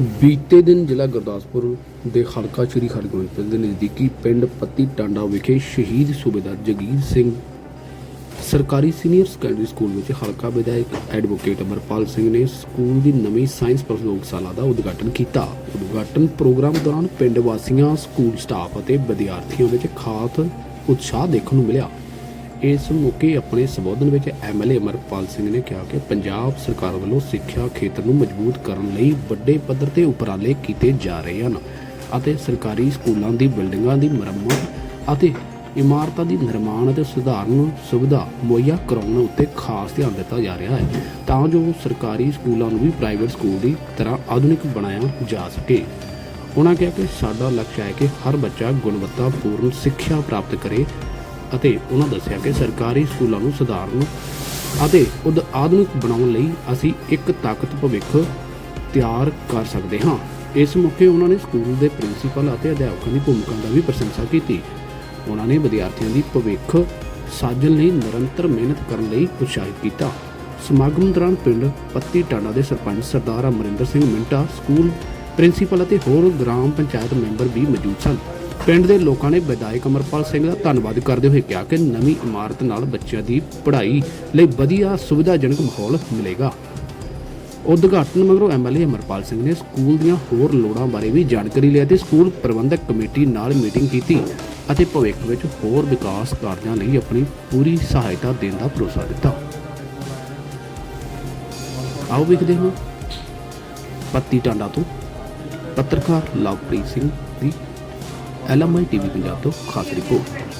ਬੀਤੇ ਦਿਨ ਜ਼ਿਲ੍ਹਾ ਗੁਰਦਾਸਪੁਰ ਦੇ ਹਲਕਾ ਸ਼੍ਰੀ ਹਰਗੋਬਿੰਦਪੁਰ ਦੇ ਨਜ਼ਦੀਕੀ ਪਿੰਡ ਪੱਤੀ ਟਾਂਡਾ ਵਿਖੇ ਸ਼ਹੀਦ ਸੂਬੇਦਾਰ ਜਗੀਰ ਸਿੰਘ, ਸਰਕਾਰੀ ਸੀਨੀਅਰ ਸੈਕੰਡਰੀ ਸਕੂਲ ਵਿੱਚ ਹਲਕਾ ਵਿਧਾਇਕ ਐਡਵੋਕੇਟ ਅਮਰਪਾਲ ਸਿੰਘ ਨੇ ਸਕੂਲ ਦੀ ਨਵੀਂ ਸਾਇੰਸ ਪ੍ਰਯੋਗਸ਼ਾਲਾ ਦਾ ਉਦਘਾਟਨ ਕੀਤਾ। ਉਦਘਾਟਨ ਪ੍ਰੋਗਰਾਮ ਦੌਰਾਨ ਪਿੰਡ ਵਾਸੀਆਂ, ਸਕੂਲ ਸਟਾਫ ਅਤੇ ਵਿਦਿਆਰਥੀਆਂ ਵਿੱਚ ਖਾਸ ਉਤਸ਼ਾਹ ਦੇਖਣ ਨੂੰ ਮਿਲਿਆ। ਇਸ ਮੌਕੇ ਆਪਣੇ ਸੰਬੋਧਨ ਵਿੱਚ ਐਮਐਲਏ ਅਮਰਪਾਲ ਸਿੰਘ ਨੇ ਕਿਹਾ ਕਿ ਪੰਜਾਬ ਸਰਕਾਰ ਵੱਲੋਂ ਸਿੱਖਿਆ ਖੇਤਰ ਨੂੰ ਮਜ਼ਬੂਤ ਕਰਨ ਲਈ ਵੱਡੇ ਪੱਧਰ ਤੇ ਉਪਰਾਲੇ ਕੀਤੇ ਜਾ ਰਹੇ ਹਨ ਅਤੇ ਸਰਕਾਰੀ ਸਕੂਲਾਂ ਦੀ ਬਿਲਡਿੰਗਾਂ ਦੀ ਮੁਰੰਮਤ ਅਤੇ ਇਮਾਰਤਾਂ ਦੀ ਨਿਰਮਾਣ ਅਤੇ ਸੁਧਾਰਨ ਸੁਵਿਧਾ ਮੁਹੱਈਆ ਕਰਾਉਣ ਉੱਤੇ ਖਾਸ ਧਿਆਨ ਦਿੱਤਾ ਜਾ ਰਿਹਾ ਹੈ ਤਾਂ ਜੋ ਸਰਕਾਰੀ ਸਕੂਲਾਂ ਨੂੰ ਵੀ ਪ੍ਰਾਈਵੇਟ ਸਕੂਲ ਦੀ ਤਰ੍ਹਾਂ ਆਧੁਨਿਕ ਬਣਾਇਆ ਜਾ ਸਕੇ। ਉਹਨਾਂ ਕਿਹਾ ਕਿ ਸਾਡਾ ਲਕਸ਼ ਹੈ ਕਿ ਹਰ ਬੱਚਾ ਗੁਣਵੱਤਾਪੂਰਨ ਸਿੱਖਿਆ ਪ੍ਰਾਪਤ ਕਰੇ ਅਤੇ ਉਹਨਾਂ ਦੱਸਿਆ ਕਿ ਸਰਕਾਰੀ ਸਕੂਲਾਂ ਨੂੰ ਸੁਧਾਰਨ ਅਤੇ ਉਦ, ਆਧੁਨਿਕ ਬਣਾਉਣ ਲਈ ਅਸੀਂ ਇੱਕ ਤਾਕਤ ਭਵਿੱਖ ਤਿਆਰ ਕਰ ਸਕਦੇ ਹਾਂ। ਇਸ ਮੌਕੇ ਉਹਨਾਂ ਨੇ ਸਕੂਲ ਦੇ ਪ੍ਰਿੰਸੀਪਲ ਅਤੇ ਅਧਿਆਪਕਾਂ ਦੀ ਭੂਮਿਕਾ ਦਾ ਵੀ ਪ੍ਰਸ਼ੰਸਾ ਕੀਤੀ। ਉਹਨਾਂ ਨੇ ਵਿਦਿਆਰਥੀਆਂ ਦੀ ਭਵਿੱਖ ਸਾਜਣ ਲਈ ਨਿਰੰਤਰ ਮਿਹਨਤ ਕਰਨ ਲਈ ਉਤਸ਼ਾਹਿਤ ਕੀਤਾ। ਸਮਾਗਮ ਦੌਰਾਨ ਪਿੰਡ ਪੱਤੀ ਟਾਂਡਾ ਦੇ ਸਰਪੰਚ ਸਰਦਾਰ ਅਮਰਿੰਦਰ ਸਿੰਘ ਮਿੰਟਾ, ਸਕੂਲ ਪ੍ਰਿੰਸੀਪਲ ਅਤੇ ਹੋਰ ਗ੍ਰਾਮ ਪੰਚਾਇਤ ਮੈਂਬਰ ਵੀ ਮੌਜੂਦ ਸਨ। ਪਿੰਡ ਦੇ ਲੋਕਾਂ ਨੇ ਵਿਧਾਇਕ ਅਮਰਪਾਲ ਸਿੰਘ ਦਾ ਧੰਨਵਾਦ ਕਰਦੇ ਹੋਏ ਕਿਹਾ ਕਿ ਨਵੀਂ ਇਮਾਰਤ ਨਾਲ ਬੱਚਿਆਂ ਦੀ ਪੜ੍ਹਾਈ ਲਈ ਵਧੀਆ ਸੁਵਿਧਾਜਨਕ ਮਾਹੌਲ ਮਿਲੇਗਾ। ਉਦਘਾਟਨ ਮਗਰੋਂ ਐਮਐਲਏ ਅਮਰਪਾਲ ਸਿੰਘ ਨੇ ਸਕੂਲ ਦੀਆਂ ਹੋਰ ਲੋੜਾਂ ਬਾਰੇ ਵੀ ਜਾਣਕਾਰੀ ਲਈ ਅਤੇ ਸਕੂਲ ਪ੍ਰਬੰਧਕ ਕਮੇਟੀ ਨਾਲ ਮੀਟਿੰਗ ਕੀਤੀ ਅਤੇ ਭਵਿੱਖ ਵਿੱਚ ਹੋਰ ਵਿਕਾਸ ਕਾਰਜਾਂ ਲਈ ਆਪਣੀ ਪੂਰੀ ਸਹਾਇਤਾ ਦੇਣ ਦਾ ਭਰੋਸਾ ਦਿੱਤਾ। ਆਓ ਵੇਖਦੇ ਹਾਂ। ਪੱਤੀ ਟਾਂਡਾ ਤੋਂ ਪੱਤਰਕਾਰ ਲਵਪ੍ਰੀਤ ਸਿੰਘ ਦੀ ਐਲਐਮਆਈ ਟੀਵੀ ਪੰਜਾਬ ਤੋਂ ਖਾਸ ਰਿਪੋਰਟ